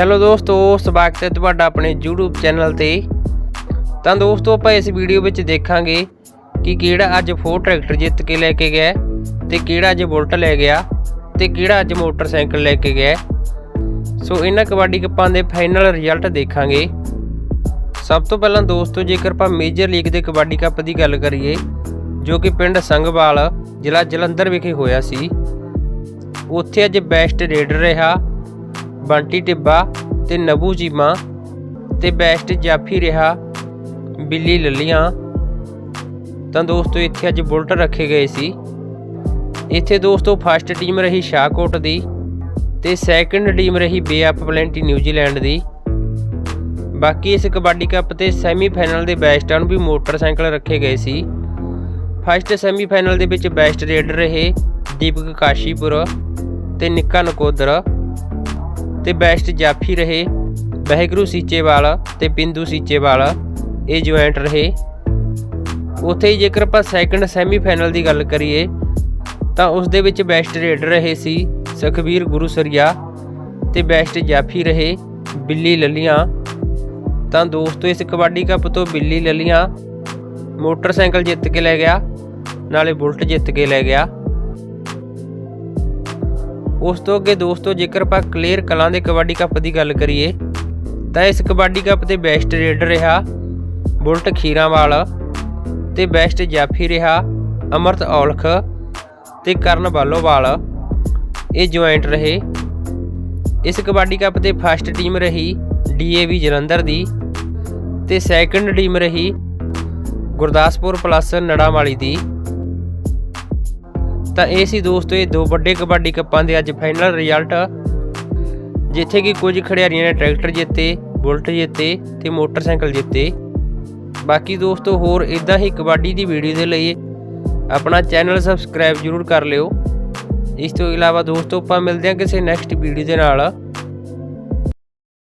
Hello ਦੋਸਤੋ, ਸਵਾਗਤ ਹੈ ਤੁਹਾਡਾ ਆਪਣੇ YouTube ਚੈਨਲ ਤੇ। ਤਾਂ ਦੋਸਤੋ, ਆਪਾਂ ਇਸ ਵੀਡੀਓ ਵਿੱਚ ਦੇਖਾਂਗੇ ਕਿ ਕਿਹੜਾ ਅੱਜ ਫੋਰ ਟਰੈਕਟਰ ਜਿੱਤ ਕੇ ਲੈ ਕੇ ਗਿਆ ਤੇ ਕਿਹੜਾ ਅੱਜ ਬੁਲਟ ਲੈ ਗਿਆ ਤੇ ਕਿਹੜਾ ਅੱਜ ਮੋਟਰਸਾਈਕਲ ਲੈ ਕੇ ਗਿਆ ਸੋ, ਇਹਨਾਂ ਕਬੱਡੀ ਕੱਪਾਂ ਦੇ ਫਾਈਨਲ ਰਿਜ਼ਲਟ ਦੇਖਾਂਗੇ। ਸਭ ਤੋਂ ਪਹਿਲਾਂ ਦੋਸਤੋ, ਜੇਕਰ ਆਪਾਂ ਮੇਜਰ ਲੀਗ ਦੇ ਕਬੱਡੀ ਕੱਪ ਦੀ ਗੱਲ ਕਰੀਏ, ਜੋ ਕਿ ਪਿੰਡ ਸੰਘਵਾਲ ਜ਼ਿਲ੍ਹਾ ਜਲੰਧਰ ਵਿਖੇ ਹੋਇਆ ਸੀ, ਉੱਥੇ ਅੱਜ ਬੈਸਟ ਰੇਡਰ ਰਿਹਾ ਬੰਟੀ ਟਿੱਬਾ ਤੇ ਨਬੂ ਚੀਮਾ ਤੇ ਬੈਸਟ ਜਾਫੀ ਰਿਹਾ ਬਿੱਲੀ ਲੱਲੀਆਂ। ਤਾਂ ਦੋਸਤੋ, ਇੱਥੇ ਅੱਜ ਬੁਲਟ ਰੱਖੇ ਗਏ ਸੀ। ਇੱਥੇ ਦੋਸਤੋ ਫਸਟ ਟੀਮ ਰਹੀ ਸ਼ਾਹਕੋਟ ਦੀ ਤੇ ਸੈਕੰਡ ਟੀਮ ਰਹੀ ਬੇ ਪਲੈਂਟੀ ਨਿਊਜ਼ੀਲੈਂਡ ਦੀ। ਬਾਕੀ ਇਸ ਕਬੱਡੀ ਕੱਪ ਤੇ ਸੈਮੀਫਾਈਨਲ ਦੇ ਬੈਸਟਾਂ ਨੂੰ ਵੀ ਮੋਟਰਸਾਈਕਲ ਰੱਖੇ ਗਏ ਸੀ। ਫਸਟ ਸੈਮੀਫਾਈਨਲ ਦੇ ਵਿੱਚ ਬੈਸਟ ਰੇਡਰ ਰਹੇ ਦੀਪਕ ਕਾਸ਼ੀਪੁਰ ਤੇ ਨਿੱਕਾ ਨਕੋਦਰ। ਤੇ ਬੈਸਟ ਜਾਫੀ ਰਹੇ, ਬਹਿਗੁਰੂ ਸੀਚੇਵਾਲ ਤੇ ਬਿੰਦੂ ਸੀਚੇਵਾਲ ਇਹ ਜੁਆਇੰਟ ਰਹੇ। ਉੱਥੇ ਜੇਕਰ ਆਪਾਂ ਸੈਕੰਡ ਸੈਮੀਫਾਈਨਲ ਦੀ ਗੱਲ ਕਰੀਏ, ਤਾਂ ਉਸ ਦੇ ਵਿੱਚ ਬੈਸਟ ਰੇਡਰ ਰਹੇ ਸੀ ਸੁਖਬੀਰ ਗੁਰੂਸਰੀਆ ਤੇ ਬੈਸਟ ਜਾਫੀ ਰਹੇ ਬਿੱਲੀ ਲੱਲੀਆਂ। ਤਾਂ ਦੋਸਤੋ, ਇਸ ਕਬੱਡੀ ਕੱਪ ਤੋਂ ਬਿੱਲੀ ਲੱਲੀਆਂ ਮੋਟਰਸਾਈਕਲ ਜਿੱਤ ਕੇ ਲੈ ਗਿਆ, ਨਾਲੇ ਬੁਲਟ ਜਿੱਤ ਕੇ ਲੈ ਗਿਆ। ਉਸ ਤੋਂ ਅੱਗੇ ਦੋਸਤੋ, ਜੇਕਰ ਆਪਾਂ ਕਲੀਅਰ ਕਲਾਂ ਦੇ ਕਬੱਡੀ ਕੱਪ ਦੀ ਗੱਲ ਕਰੀਏ, ਤਾਂ ਇਸ ਕਬੱਡੀ ਕੱਪ 'ਤੇ ਬੈਸਟ ਰੇਡਰ ਰਿਹਾ ਬੁਲਟ ਖੀਰਾਂਵਾਲ ਤੇ ਬੈਸਟ ਜਾਫੀ ਰਿਹਾ ਅਮਰਤ ਔਲਖ ਤੇ ਕਰਨ ਬਾਲੋਵਾਲ। ਇਹ ਜੁਆਇੰਟ ਰਹੇ। ਇਸ ਕਬੱਡੀ ਕੱਪ 'ਤੇ ਫਸਟ ਟੀਮ ਰਹੀ ਡੀਏਵੀ ਜਲੰਧਰ ਦੀ ਤੇ ਸੈਕੰਡ ਟੀਮ ਰਹੀ ਗੁਰਦਾਸਪੁਰ ਪਲੱਸ ਨੜਾਵਾਲੀ ਦੀ। ਤਾਂ ਇਹ ਸੀ ਦੋਸਤੋ, ਇਹ ਦੋ ਵੱਡੇ ਕਬੱਡੀ ਕੱਪਾਂ ਦੇ ਅੱਜ ਫਾਈਨਲ ਰਿਜ਼ਲਟ ਜਿੱਥੇ ਕਿ ਕੁਝ ਖਿਡਾਰੀਆਂ ਨੇ ਟਰੈਕਟਰ ਜਿੱਤੇ, ਬੁਲਟ ਜਿੱਤੇ ਤੇ ਮੋਟਰਸਾਈਕਲ ਜਿੱਤੇ। ਬਾਕੀ ਦੋਸਤੋ, ਹੋਰ ਇਦਾਂ ਹੀ ਕਬੱਡੀ ਦੀ ਵੀਡੀਓ ਦੇ ਲਈ ਆਪਣਾ ਚੈਨਲ ਸਬਸਕ੍ਰਾਈਬ ਜ਼ਰੂਰ ਕਰ ਲਿਓ। ਇਸ ਤੋਂ ਇਲਾਵਾ ਦੋਸਤੋ, ਆਪਾਂ ਮਿਲਦੇ ਹਾਂ ਕਿਸੇ ਨੈਕਸਟ ਵੀਡੀਓ ਦੇ ਨਾਲ।